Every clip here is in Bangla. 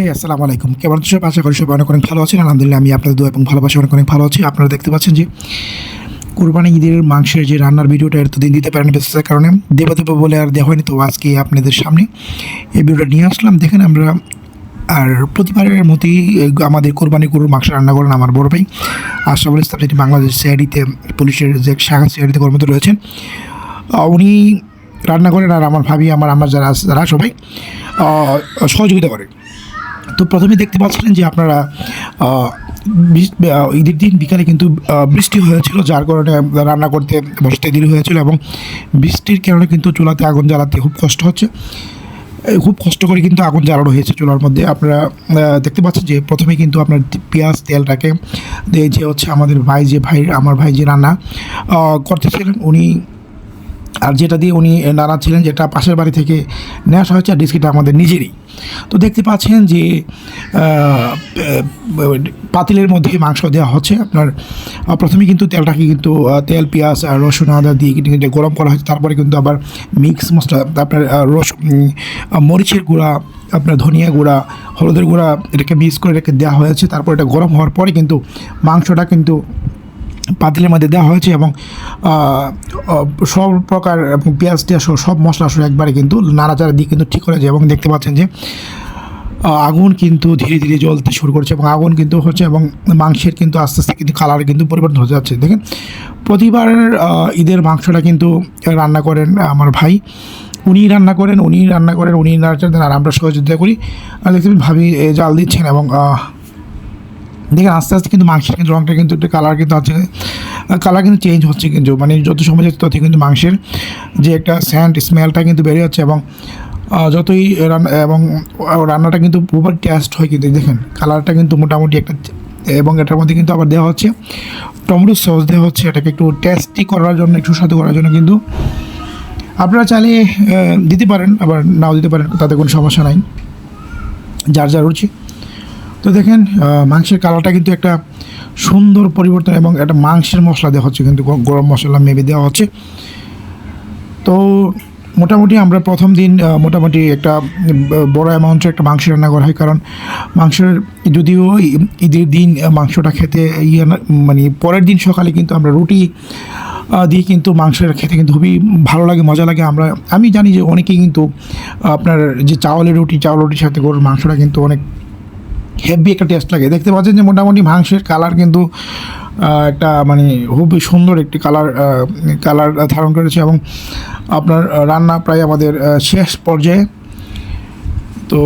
হে আসসালামু আলাইকুম। কেমন সব আশা করি সবাই অনেক অনেক ভালো আছেন। আলহামদুলিল্লাহ, আমি আপনাদের দু এবং ভালোবাসা অনেক অনেক ভালো আছি। আপনারা দেখতে পাচ্ছেন যে কুরবানি ঈদের মাংসের যে রান্নার ভিডিওটা এতদিন দিতে পারেনি ব্যস্ততার কারণে দেবা দেবা বলে আর দেওয়া হয়নি। তো আজকে আপনাদের সামনে এই ভিডিওটা নিয়ে আসলাম। দেখেন আমরা আর প্রতিবারের মতোই আমাদের কোরবানি গরুর মাংস রান্না করেন আমার বড় ভাই আশরাফুল ইসলাম যেটি বাংলাদেশ সিআইডিতে পুলিশের যে শাখা সিআইডিতে কর্মরত রয়েছেন। উনি রান্না করেন আর আমার ভাবি, আমার আমার যারা যারা সবাই সহযোগিতা করে। তো প্রথমে দেখতে পাচ্ছিলেন যে আপনারা ঈদের দিন বিকালে কিন্তু বৃষ্টি হয়েছিল, যার কারণে রান্না করতে বসতে দেরি হয়েছিল এবং বৃষ্টির কারণে কিন্তু চুলাতে আগুন জ্বালাতে খুব কষ্ট হচ্ছে। খুব কষ্ট করে কিন্তু আগুন জ্বালানো হয়েছে চুলার মধ্যে। আপনারা দেখতে পাচ্ছেন যে প্রথমে কিন্তু আপনার পেঁয়াজ তেলটাকে যে হচ্ছে আমাদের ভাই যে ভাই, আমার ভাই যে রান্না করতেছিলেন, উনি আর যেটা দিয়ে উনি নানা ছিলেন যেটা পাশের বাড়ি থেকে নেওয়া আসা হয়েছে, আর ডিস্কিটা আমাদের নিজেরই। তো দেখতে পাচ্ছেন যে পাতিলের মধ্যে মাংস দেওয়া হচ্ছে। আপনার প্রথমে কিন্তু তেলটাকে কিন্তু তেল, পেঁয়াজ আর রসুন আদা দিয়ে কিন্তু গরম করা হয়েছে। তারপরে কিন্তু আবার মিক্স মশলা, আপনার রস মরিচের গুঁড়া, আপনার ধনিয়া গুঁড়া, হলুদের গুঁড়া, এটাকে মিক্স করে রেখে দেওয়া হয়েছে। তারপর এটা গরম হওয়ার পরে কিন্তু মাংসটা কিন্তু পাতিলের মধ্যে দেওয়া হয়েছে এবং সব প্রকার পেঁয়াজ সহ সব মশলা সহ একবারে কিন্তু নাড়াচাড়া দিয়ে কিন্তু ঠিক করেছে এবং দেখতে পাচ্ছেন যে আগুন কিন্তু ধীরে ধীরে জ্বলতে শুরু করছে এবং আগুন কিন্তু হচ্ছে এবং মাংসের কিন্তু আস্তে আস্তে কিন্তু কালার কিন্তু পরিবর্তন হতে যাচ্ছে। দেখেন, প্রতিবার ঈদের মাংসটা কিন্তু রান্না করেন আমার ভাই। উনি রান্না করেন উনি রান্না করেন উনি দেন, আর আমরা সহযোগিতা করি। আর দেখতে ভাবি জাল দিচ্ছেন এবং দেখেন আস্তে আস্তে কিন্তু মাংসের কিন্তু রঙটা কিন্তু একটু কালার কিন্তু আছে। কালার কিন্তু চেঞ্জ হচ্ছে কিন্তু। মানে যত সময় যাচ্ছে ততই কিন্তু মাংসের যে একটা স্যান্ড স্মেলটা কিন্তু বেড়ে যাচ্ছে এবং যতই রান্না এবং রান্নাটা কিন্তু পুরো টেস্ট হয় কিন্তু। দেখেন কালারটা কিন্তু মোটামুটি একটা এবং এটার মধ্যে কিন্তু আবার দেওয়া হচ্ছে টমেটো সস দেওয়া হচ্ছে এটাকে একটু টেস্টি করার জন্য, একটু সুস্বাদু করার জন্য কিন্তু। আপনারা চাইলে দিতে পারেন, আবার নাও দিতে পারেন, তাতে কোনো সমস্যা নাই। যার যার রুচি। তো দেখেন মাংসের কালারটা কিন্তু একটা সুন্দর পরিবর্তন এবং একটা মাংসের মশলা দেওয়া হচ্ছে, কিন্তু গরম মশলা মেবি দেওয়া হচ্ছে। তো মোটামুটি আমরা প্রথম দিন মোটামুটি একটা বড় অ্যামাউন্টের একটা মাংস রান্না করা হয়, কারণ মাংসের, যদিও ঈদের দিন মাংসটা খেতে ইয়ে মানে পরের দিন সকালে কিন্তু আমরা রুটি দিয়ে কিন্তু মাংসের খেতে কিন্তু খুবই ভালো লাগে, মজা লাগে। আমরা, আমি জানি যে অনেকেই কিন্তু আপনার যে চাউলের রুটি, চাউল রুটির সাথে গরুর মাংসটা কিন্তু অনেক হেভি একটা টেস্ট লাগে। দেখতে পাচ্ছেন যে মোটামুটি মাংসের কালার কিন্তু একটা মানে খুবই সুন্দর একটি কালার কালার ধারণ করেছে এবং আপনার রান্না প্রায় আমাদের শেষ পর্যায়ে। তো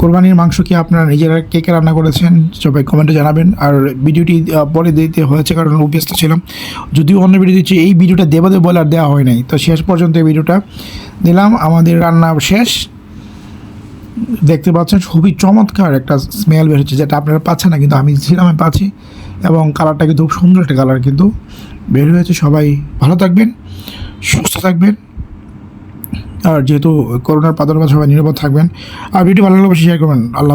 কোরবানির মাংস কি আপনারা নিজেরা কে কে রান্না করেছেন সবাই কমেন্টে জানাবেন। আর ভিডিওটি পরে দিতে হয়েছে কারণ ব্যস্ত ছিলাম। যদিও অন্য ভিডিও দিচ্ছি, এই ভিডিওটা দেবা দেব বলে আর দেওয়া হয় নাই। তো শেষ পর্যন্ত এই ভিডিওটা দিলাম আমাদের রান্না শেষ। দেখতে পাচ্ছেন খুবই চমৎকার একটা স্মেল বের হচ্ছে, যেটা আপনারা পাচ্ছেন না, কিন্তু আমি আমি পাচ্ছি। এবং কালারটা কিন্তু খুব সুন্দর একটা কালার কিন্তু বের হয়েছে। সবাই ভালো থাকবেন, সুস্থ থাকবেন। আর যেহেতু করোনার প্রাদুর্ভাব, সবাই নিরাপদ থাকবেন। আর ভিডিও ভালো লাগলে শেয়ার করবেন। আল্লাহ